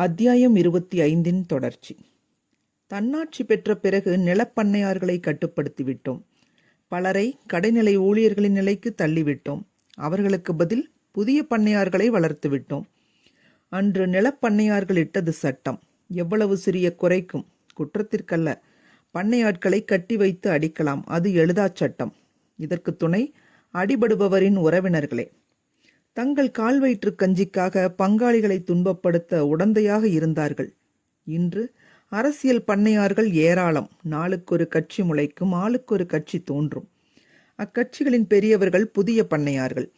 அத்தியாயம் இருபத்தி ஐந்தின் தொடர்ச்சி. தன்னாட்சி பெற்ற பிறகு நிலப்பண்ணையார்களை கட்டுப்படுத்திவிட்டோம். பலரை கடைநிலை ஊழியர்களின் நிலைக்கு தள்ளிவிட்டோம். அவர்களுக்கு பதில் புதிய பண்ணையார்களை வளர்த்துவிட்டோம். அன்று நிலப்பண்ணையார்கள் இட்டது சட்டம். எவ்வளவு சிறிய குறைக்கும்? குற்றத்திற்கல்ல. பண்ணையாட்களை கட்டி வைத்து அடிக்கலாம். அது எழுதா சட்டம். இதற்கு துணை அடிபடுபவரின் உறவினர்களே. தங்கள் கால்வயிற்று கஞ்சிக்காக பங்காளிகளை துன்பப்படுத்த உடந்தையாக இருந்தார்கள். இன்று அரசியல் பண்ணையார்கள் ஏராளம். நாளுக்கொரு கட்சி முளைக்கும் ஆளுக்கொரு கட்சி தோன்றும். அக்கட்சிகளின் பெரியவர்கள் புதிய பண்ணையார்கள்.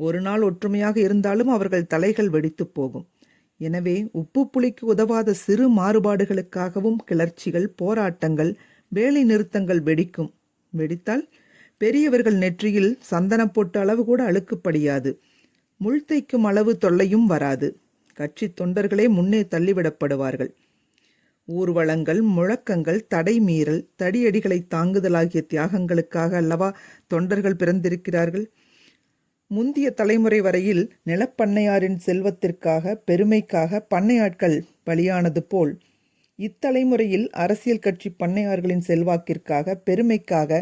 ஒரு நாள் ஒற்றுமையாக இருந்தாலும் அவர்கள் தலைகள் வெடித்து போகும். எனவே உப்பு புளிக்கு உதவாத சிறு மாறுபாடுகளுக்காகவும் கிளர்ச்சிகள் போராட்டங்கள் வேலை நிறுத்தங்கள் வெடிக்கும். வெடித்தால் பெரியவர்கள் நெற்றியில் சந்தனம் போட்ட அளவு கூட அழுக்குப்படியாது முள் தைக்கும் அளவு தொல்லையும் வராது. கட்சி தொண்டர்களே முன்னே தள்ளிவிடப்படுவார்கள். ஊர்வலங்கள் முழக்கங்கள் தடை மீறல் தடியடிகளை தாங்குதலாகிய தியாகங்களுக்காக அல்லவா தொண்டர்கள் பிறந்திருக்கிறார்கள்? முந்திய தலைமுறை வரையில் நிலப்பண்ணையாரின் செல்வத்திற்காக பெருமைக்காக பண்ணையாட்கள் பலியானது போல் இத்தலைமுறையில் அரசியல் கட்சி பண்ணையார்களின் செல்வாக்கிற்காக பெருமைக்காக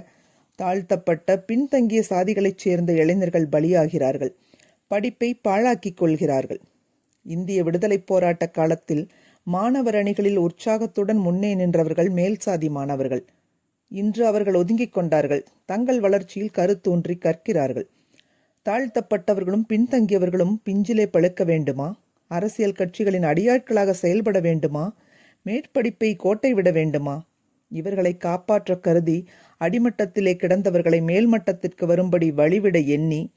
தாழ்த்தப்பட்ட பின்தங்கிய சாதிகளைச் சேர்ந்த இளைஞர்கள் பலியாகிறார்கள். படிப்பை பாழாக்கிக் கொள்கிறார்கள். இந்திய விடுதலைப் போராட்ட காலத்தில் மாணவர் அணிகளில் உற்சாகத்துடன் முன்னே நின்றவர்கள் மேல் சாதி மாணவர்கள். இன்று அவர்கள் ஒதுங்கிக் கொண்டார்கள். தங்கள் வளர்ச்சியில் கருத்தூன்றி கற்கிறார்கள். தாழ்த்தப்பட்டவர்களும் பின்தங்கியவர்களும் பிஞ்சிலே பழுக்க வேண்டுமா? அரசியல் கட்சிகளின் அடியாட்களாக செயல்பட வேண்டுமா? மேற்படிப்பை கோட்டை விட வேண்டுமா? இவர்களை காப்பாற்ற கருதி அடிமட்டத்திலே கிடந்தவர்களை மேல்மட்டத்திற்கு வரும்படி வழிவிட எண்ணி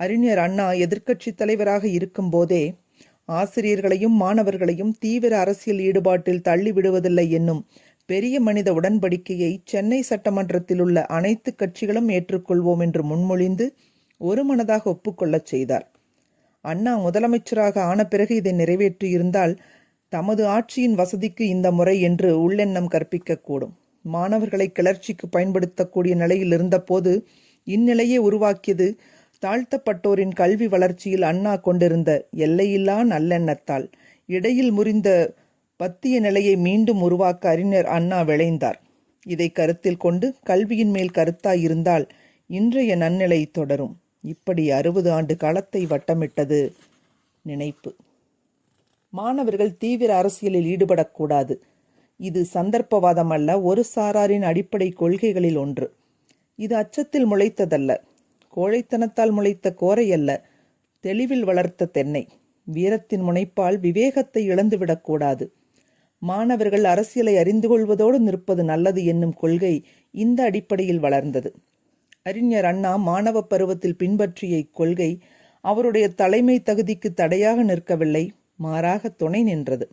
அறிஞர் அண்ணா எதிர்க்கட்சித் தலைவராக இருக்கும்போதே ஆசிரியர்களையும் மாணவர்களையும் தீவிர அரசியல் ஈடுபாட்டில் தள்ளிவிடுவதில்லை என்னும் பெரிய மனித உடன்படிக்கையை சென்னை சட்டமன்றத்தில் உள்ள அனைத்து கட்சிகளும் ஏற்றுக்கொள்வோம் என்று முன்மொழிந்து ஒரு மனதாக ஒப்புக்கொள்ளச் செய்தார். அண்ணா முதலமைச்சராக ஆன பிறகு இதை நிறைவேற்றியிருந்தால் தமது ஆட்சியின் வசதிக்கு இந்த முறை என்று உள்ளெண்ணம் கற்பிக்கக்கூடும். மாணவர்களை கிளர்ச்சிக்கு பயன்படுத்தக்கூடிய நிலையில் இருந்தபோது இந்நிலையை உருவாக்கியது தாழ்த்தப்பட்டோரின் கல்வி வளர்ச்சியில் அண்ணா கொண்டிருந்த எல்லையில்லா நல்லெண்ணத்தால் இடையில் முறிந்த பத்திய நிலையை மீண்டும் உருவாக்க அறிஞர் அண்ணா விளைந்தார் இதை கருத்தில் கொண்டு கல்வியின் மேல் கருத்தாய் இருந்தால் இன்றைய நன்னிலை தொடரும். இப்படி அறுபது ஆண்டு காலத்தை வட்டமிட்டது நினைப்பு. மாணவர்கள் தீவிர அரசியலில் ஈடுபடக்கூடாது. இது சந்தர்ப்பவாதம் அல்ல ஒரு சாராரின் அடிப்படை கொள்கைகளில் ஒன்று. இது அச்சத்தில் முளைத்ததல்ல. கோழைத்தனத்தால் முளைத்த கோரை அல்ல தெளிவில் வளர்த்த தென்னை. வீரத்தின் முனைப்பால் விவேகத்தை இழந்துவிடக்கூடாது மாணவர்கள் அரசியலை அறிந்து கொள்வதோடு நிற்பது நல்லது என்னும் கொள்கை இந்த அடிப்படையில் வளர்ந்தது. அறிஞர் அண்ணா மாணவ பருவத்தில் பின்பற்றிய இக்கொள்கை அவருடைய தலைமை தகுதிக்கு தடையாக நிற்கவில்லை மாறாக துணை நின்றது.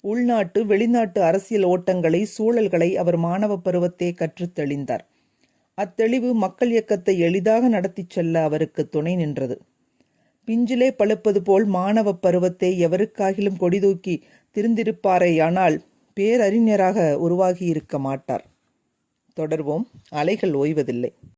உள்நாட்டு வெளிநாட்டு அரசியல் ஓட்டங்களை சூழல்களை அவர் மாணவ பருவத்தே கற்றுத் தெளிந்தார். அத்தெளிவு மக்கள் இயக்கத்தை எளிதாக நடத்திச் செல்ல அவருக்கு துணை நின்றது. பிஞ்சிலே பழுப்பது போல் மாணவ பருவத்தை எவருக்காகிலும் கொடிதூக்கி திருந்திருப்பாரேயானால் பேரறிஞராக உருவாகியிருக்க மாட்டார். தொடர்வோம் அலைகள் ஓய்வதில்லை.